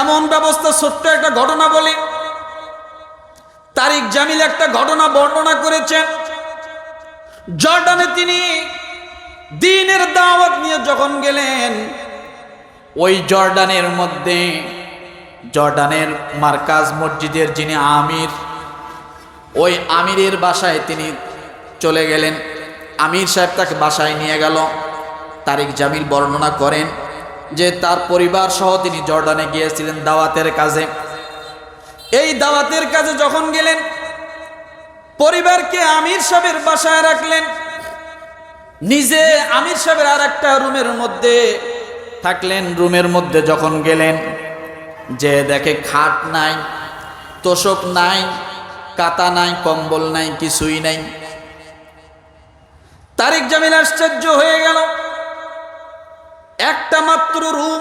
কেমন ব্যবস্থা, ছোট্ট একটা ঘটনা বলি। তারিক জামিল একটা ঘটনা বর্ণনা করেছেন। জর্ডানে তিনি দিনের দাওয়াত নিয়ে যখন গেলেন, ওই জর্ডানের মধ্যে জর্ডানের মার্কাজ মসজিদের যিনি আমির, ওই আমিরের বাসায় তিনি চলে গেলেন। আমির সাহেব তাকে বাসায় নিয়ে গেল। তারিক জামিল বর্ণনা করেন যে তার পরিবার সহ তিনি জর্ডানে গিয়েছিলেন দাওয়াতের কাজে। এই দাওয়াতের কাজে যখন গেলেন, পরিবারকে আমির সাহেবের বাসায় রাখলেন। নিজে আমির সাহেবের আর একটা রুমের মধ্যে থাকলেন। রুমের মধ্যে যখন গেলেন, যে দেখে খাট নাই, তোষক নাই, কাতা নাই, কম্বল নাই, কিছুই নাই। তারিক জামিল আশ্চর্য হয়ে গেল। একটা মাত্র রুম,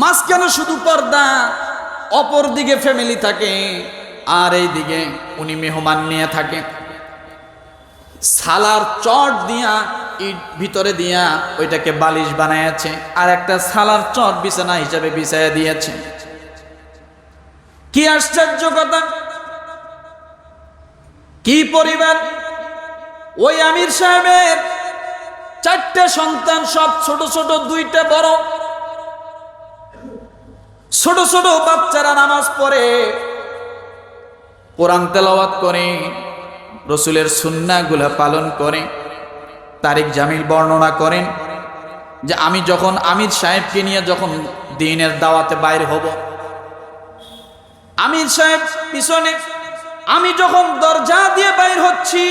মাঝখানে শুধু পর্দা অপর দিকে ফ্যামিলি থাকে, আর এই দিকে উনি মেহমান নিয়ে থাকে। সালার চট দিয়া, ইট ভিতরে দিয়া ওইটাকে বালিশ বানাইয়াছে, আর একটা সালার চট বিছানা হিসাবে বিছাইয়া দিয়েছে। কি আশ্চর্য কথা! কি পরিবার! ওই আমির সাহেবের চারটে সন্তান, সব ছোট ছোট, দুইটা বড়। ছোট ছোট বাচ্চারা নামাজ পড়ে, কোরআন তেলাওয়াত করে, রসুলের সুন্নাগুলা পালন করে, তারিক জামিল বর্ণনা করেন যে আমি যখন আমির সাহেবকে নিয়ে যখন দিনের দাওয়াতে বাইর হব, আমির সাহেব পিছনে, আমি যখন দরজা দিয়ে বাইর হচ্ছি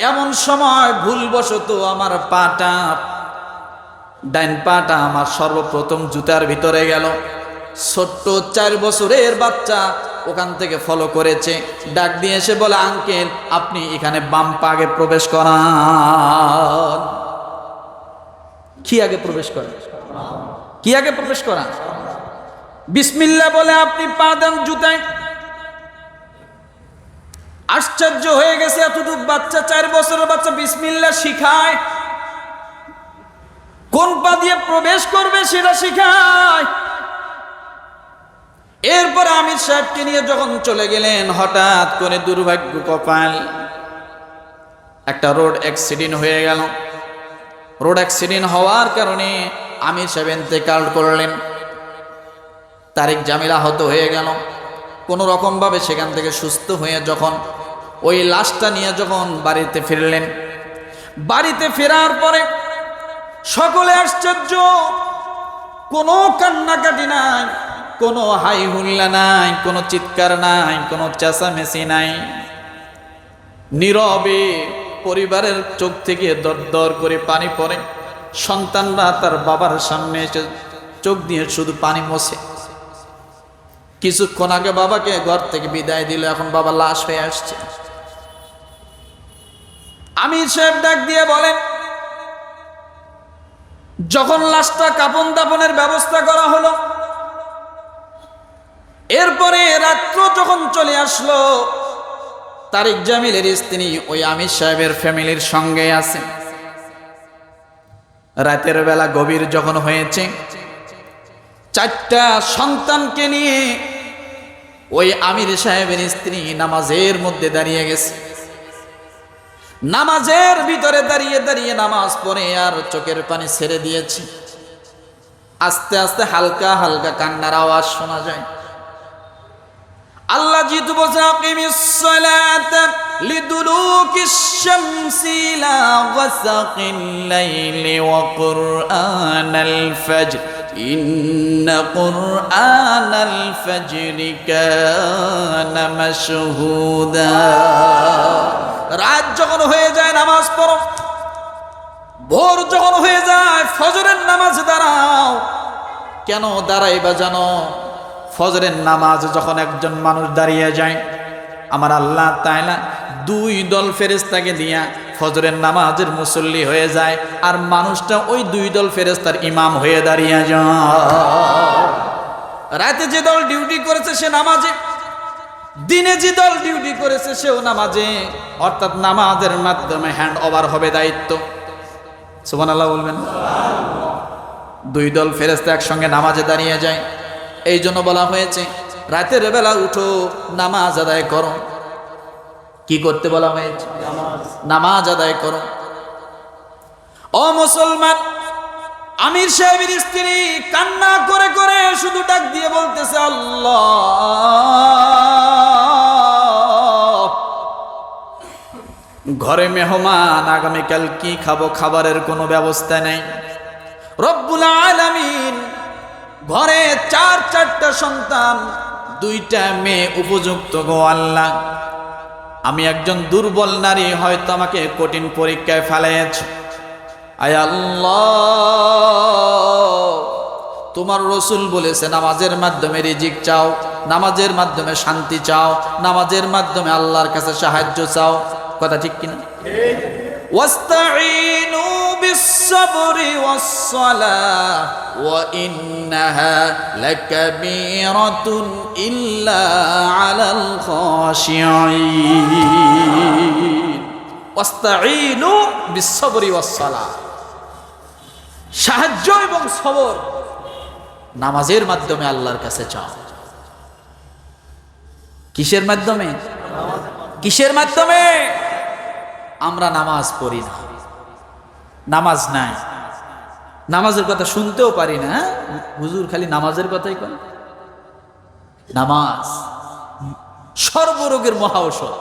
এমন সময় ভুলবশত আমার পাটা, ডাইন পাটা আমার সর্বপ্রথম জুতার ভিতরে গেল। ছোট্ট চার বছরের বাচ্চা ওখান থেকে ফলো করেছে। ডাক দিয়ে এসে বলে, আঙ্কেল, আপনি এখানে বাম পা আগে প্রবেশ করান। কি আগে প্রবেশ করেন? কি আগে প্রবেশ করান? বিসমিল্লা বলে, আপনি পা দেন জুতায়। আশ্চর্য হয়ে গেছে এতটুক বাচ্চা, চার বছরের বাচ্চা বিসমিল্লা শিখায়। কোন পা দিয়ে প্রবেশ করবে সেটা শিখায়। এরপর আমির সাহেবকে নিয়ে যখন চলে গেলেন, হঠাৎ করে দুর্ভাগ্য কপাল। একটা রোড অ্যাক্সিডেন্ট হয়ে গেল। রোড অ্যাক্সিডেন্ট হওয়ার কারণে আমির সাহেব ইন্তেকাল করলেন। তারিক জামিল আহত হয়ে গেল। কোনো রকমভাবে সেখান থেকে সুস্থ হয়ে যখন ওই লাশটা নিয়ে যখন বাড়িতে ফিরলেন। বাড়িতে ফেরার পরে সকলে আশ্চর্য, কোনো কান্নাকাটি নাই, কোনো হাই হুল্লা নাই, কোনো চিৎকার নাই, কোনো চেঁচামেচি নাই। নীরবে পরিবারের চোখ থেকে দর দর করে পানি পড়ে। সন্তানরা তার বাবার সামনে এসে চোখ দিয়ে শুধু পানি মোছে কিছুক্ষণ আগে বাবাকে ঘর থেকে বিদায় দিল, এখন বাবা লাশ হয়ে আসছে। আমির সাহেব ডাক দিয়ে বলেন, যখন লাশটা কাপন দাপনের ব্যবস্থা করা হলো, এরপরে রাত্র যখন চলে আসলো, তারিক জামিলের স্ত্রী ওই আমির সাহেবের ফ্যামিলির সঙ্গে আছে। রাতের বেলা গভীর যখন হয়েছে, চারটা সন্তানকে নিয়ে ওই আমির সাহেবের স্ত্রী নামাজের মধ্যে দাঁড়িয়ে গেছে। নামাজের ভিতরে দাঁড়িয়ে দাঁড়িয়ে নামাজ পড়ে আর চোখের পানি ছেড়ে দিয়েছে। আস্তে আস্তে হালকা হালকা কান্নার আওয়াজ শোনা যায়। আল্লাহ জিতু বলছে আকিমিস সালাতা লিদুলুকিশ শামসি ইলা গাসাকিল লাইলি ওয়া কুরআনাল ফাজর إن قرآن الفجر كان مشهودا রাত যখন হয়ে যায় নামাজ পড়ো ভোর যখন হয়ে যায় ফজরের নামাজ দাঁড়াও কেন দাঁড়াইবা জানো ফজরের নামাজ যখন একজন মানুষ দাঁড়িয়ে যায় আমার আল্লাহ তাইলা দুই দল ফেরেস্তাকে দিয়া ফজরের নামাজের মুসল্লি হয়ে যায় আর মানুষটা ওই দুই দল ফেরেস্তার ইমাম হয়ে দাঁড়িয়ে যায়। রাতে যে দল ডিউটি করেছে সে নামাজে, দিনে যে দল ডিউটি করেছে সেও নামাজে। অর্থাৎ নামাজের মাধ্যমে হ্যান্ড ওভার হবে দায়িত্ব। সুবান আল্লাহ বলবেন? দুই দল ফেরেস্তা একসঙ্গে নামাজে দাঁড়িয়ে যায়। এই জন্য বলা হয়েছে, রাতের বেলা উঠো, নামাজ আদায় করো। কি করতে বলা হয়েছে? নামাজ আদায় করো। ও মুসলমান, আমির সাহেবের স্ত্রী কান্না করে করে শুধু ডাক দিয়ে বলতেছে, আল্লাহ! ঘরে মেহমান, আগামীকাল কি খাব খাবারের কোনো ব্যবস্থা নেই। রব্বুল আলামিন ঘরে চার, চারটা সন্তান, দুইটা মেয়ে উপযুক্ত গো আল্লাহ। আমি একজন দুর্বল নারী হয়তো আমাকে কঠিন পরীক্ষায় ফেলেছ। আল্লাহ তোমার রসুল বলেছে নামাজের মাধ্যমে রিজিক চাও নামাজের মাধ্যমে শান্তি চাও নামাজের মাধ্যমে আল্লাহর কাছে সাহায্য চাও। কথা ঠিক কিনা? ওয়াস্তাইনু بالصبر والصلاة وإنها لكبيرة إلا على الخاشعين واستعينوا بالصبر والصلاة সাহায্য এবং সবর নামাজের মাধ্যমে আল্লাহর কাছে চাও কিসের মাধ্যমে কিসের মাধ্যমে আমরা নামাজ পড়ি না নামাজ নাই। নামাজের কথা শুনতেও পারি না হ্যাঁ? হুজুর খালি নামাজের কথাই কন নামাজ সর্বরোগের মহা ঔষধ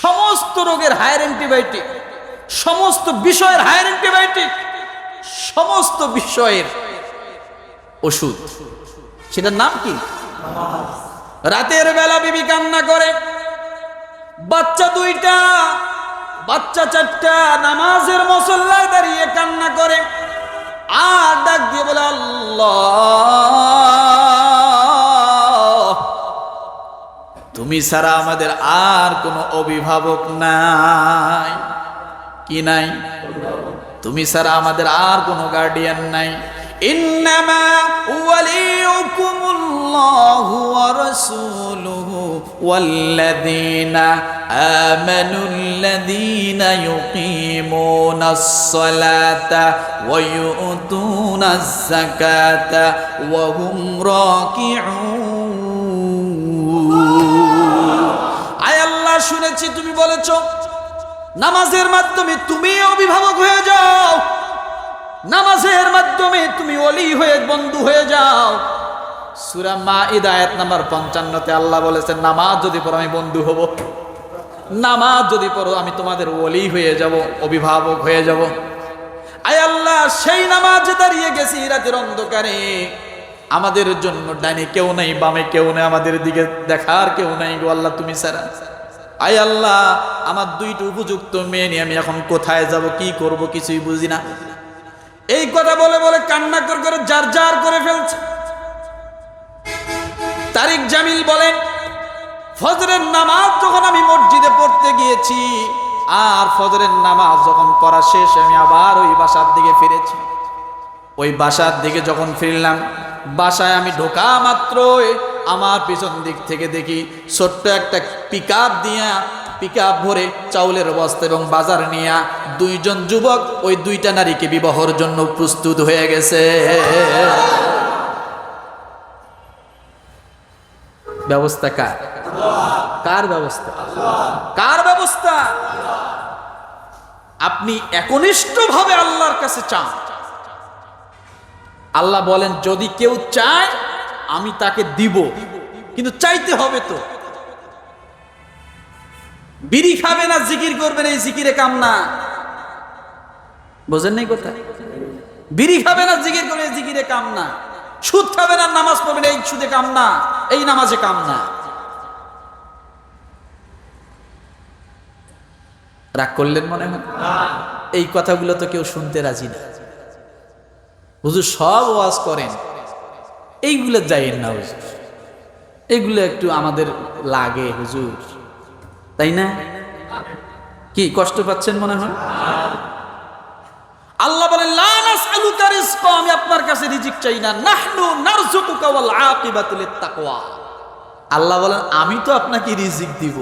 সমস্ত রোগের হায়ার অ্যান্টিবায়োটিক, সমস্ত বিষয়ের হায়ার অ্যান্টিবায়োটিক, সমস্ত বিষয়ের ওষুধ। সেটার নাম কি? রাতের বেলা বিবি কান্না করে, বাচ্চা দুইটা বাচ্চা চারটা নামাজের মসল্লায় দাঁড়িয়ে কান্না করে। আর ডাক দিয়ে বলে, আল্লাহ, তুমি ছাড়া আমাদের আর কোনো অভিভাবক নাই। কি নাই? তুমি ছাড়া আমাদের আর কোনো গার্ডিয়ান নাই। ইন্নামা ওয়ালিউকুমুল্লাহু রাসূলুহু ওয়াল্লাযীনা আমানুল্লাযীনা ইউকিমুনাস সালাতা ওয়া ইউতুনাজ যাকাতা ওয়া হুম রাকিউন। আয় আল্লাহ, শুনেছি তুমি বলেছ, নামাজের মাধ্যমে তুমি অভিভাবক হয়ে যাও। নামাজের মাধ্যমে তুমি অলি হয়ে, বন্ধু হয়ে যাও। সুরা মা ইদায়ত নাম্বার পঞ্চান্নতে আল্লাহ বলেছেন, নামাজ যদি পড়ো, আমি বন্ধু হব। নামাজ যদি পড়ো, আমি তোমাদের অলি হয়ে যাব, অভিভাবক হয়ে যাব। আয় আল্লাহ, সেই নামাজে দাঁড়িয়ে গেছি রাতের অন্ধকারে। আমাদের জন্য ডাইনে কেউ নেই, বামে কেউ নেই, আমাদের দিকে দেখার কেউ নেই গো আল্লাহ, তুমি সারা আয় আল্লাহ, আমার দুইটা উপযুক্ত মেয়ে নিয়ে আমি এখন কোথায় যাব, কি করব কিছুই বুঝি না। এই কথা বলে বলে কান্না করে করে যার যার করে ফেলছে। তারিক জামিল বলেন, ফজরের নামাজ যখন আমি মসজিদে পড়তে গিয়েছি, আর ফজরের নামাজ যখন পড়া শেষ, আমি আবার ওই বাসার দিকে ফিরেছি। ওই বাসার দিকে যখন ফিরলাম, বাসায় আমি ঢোকা মাত্রই আমার পিছন দিক থেকে দেখি ছোট্ট একটা পিক আপ দিয়া পিক আপ ভরে চাউলের বস্তা এবং বাজার নিয়া দুইজন যুবক, ওই দুইটা নারীকে বিবাহর জন্য প্রস্তুত হয়ে গেছে। ব্যবস্থা কার? কার ব্যবস্থা? কার ব্যবস্থা? আপনি একনিষ্ঠ ভাবে আল্লাহর কাছে চান। আল্লাহ বলেন, যদি কেউ চায়, আমি তাকে দিব। কিন্তু চাইতে হবে তো। বিড়ি খাবে না, জিকির করবে না, এই জিকিরে কাম না। বোঝেন নাই কথা? বিড়ি খাবে না, জিকির করবে জিকিরে কাম না। সুদ খাবে না নামাজ পড়বে না এই সুদে কাম না, এই নামাজে কাম না। রাগ করলেন মনে হয়? এই কথাগুলো তো কেউ শুনতে রাজি না। হুজুর সব ওয়াজ করেন। এইগুলো যাইয়েন না হুজুর। এগুলো একটু আমাদের লাগে হুজুর। তাই না? কি কষ্ট পাচ্ছেন মনে হয়? আমি আপনার কাছে রিজিক চাই না। নাহনু নারযুকুকা ওয়াল আকিবাতু আল্লাহ বলেন, আমি তো আপনাকে রিজিক দিব।